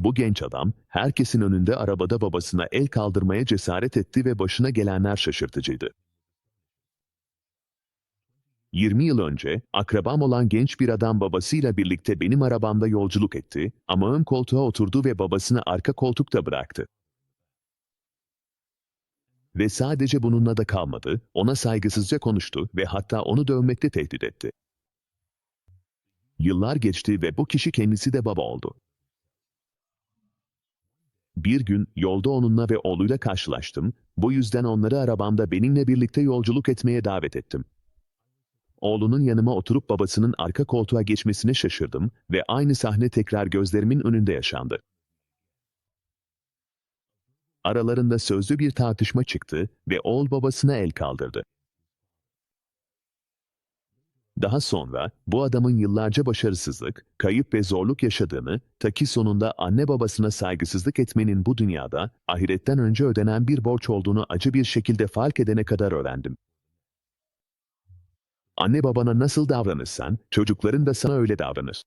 Bu genç adam, herkesin önünde arabada babasına el kaldırmaya cesaret etti ve başına gelenler şaşırtıcıydı. 20 yıl önce, akrabam olan genç bir adam babasıyla birlikte benim arabamda yolculuk etti ama ön koltuğa oturdu ve babasını arka koltukta bıraktı. Ve sadece bununla da kalmadı, ona saygısızca konuştu ve hatta onu dövmekle tehdit etti. Yıllar geçti ve bu kişi kendisi de baba oldu. Bir gün yolda onunla ve oğluyla karşılaştım, bu yüzden onları arabamda benimle birlikte yolculuk etmeye davet ettim. Oğlunun yanıma oturup babasının arka koltuğa geçmesine şaşırdım ve aynı sahne tekrar gözlerimin önünde yaşandı. Aralarında sözlü bir tartışma çıktı ve oğul babasına el kaldırdı. Daha sonra bu adamın yıllarca başarısızlık, kayıp ve zorluk yaşadığını, ta ki sonunda anne babasına saygısızlık etmenin bu dünyada ahiretten önce ödenen bir borç olduğunu acı bir şekilde fark edene kadar öğrendim. Anne babana nasıl davranırsan, çocukların da sana öyle davranır.